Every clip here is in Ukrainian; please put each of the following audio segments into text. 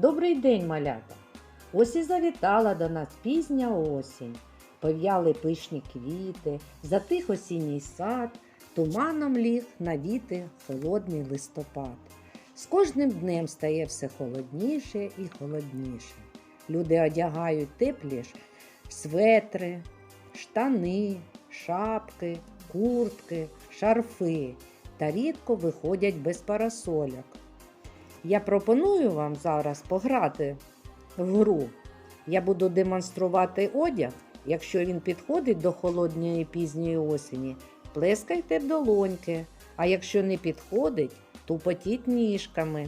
Добрий день, малята! Ось і завітала до нас пізня осінь. Пов'яли пишні квіти, затих осінній сад, туманом ліг навіти холодний листопад. З кожним днем стає все холодніше і холодніше. Люди одягають теплі ж светри, штани, шапки, куртки, шарфи та рідко виходять без парасольок. Я пропоную вам зараз пограти в гру. Я буду демонструвати одяг. Якщо він підходить до холодної пізньої осені, плескайте долоньки, а якщо не підходить, тупотіть ніжками.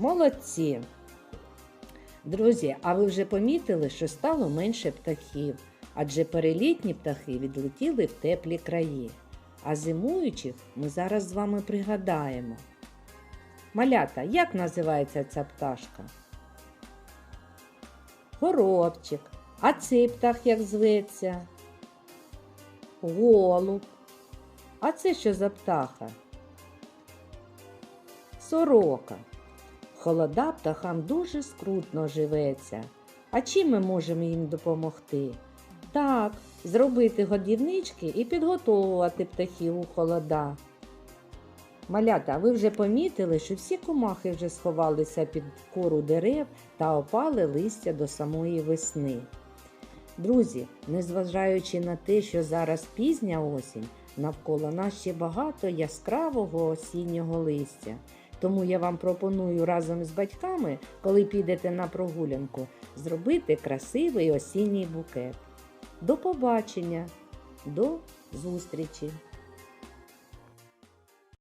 Молодці! Друзі, а ви вже помітили, що стало менше птахів, адже перелітні птахи відлетіли в теплі краї. А зимуючих ми зараз з вами пригадаємо. Малята, як називається ця пташка? Горобчик. А цей птах як зветься? Голуб. А це що за птаха? Сорока. Холода птахам дуже скрутно живеться. А чим ми можемо їм допомогти? Так, зробити годівнички і підготовувати птахів у холода. Малята, ви вже помітили, що всі комахи вже сховалися під кору дерев та опали листя до самої весни. Друзі, незважаючи на те, що зараз пізня осінь, навколо нас ще багато яскравого осіннього листя. Тому я вам пропоную разом з батьками, коли підете на прогулянку, зробити красивий осінній букет. До побачення, до зустрічі!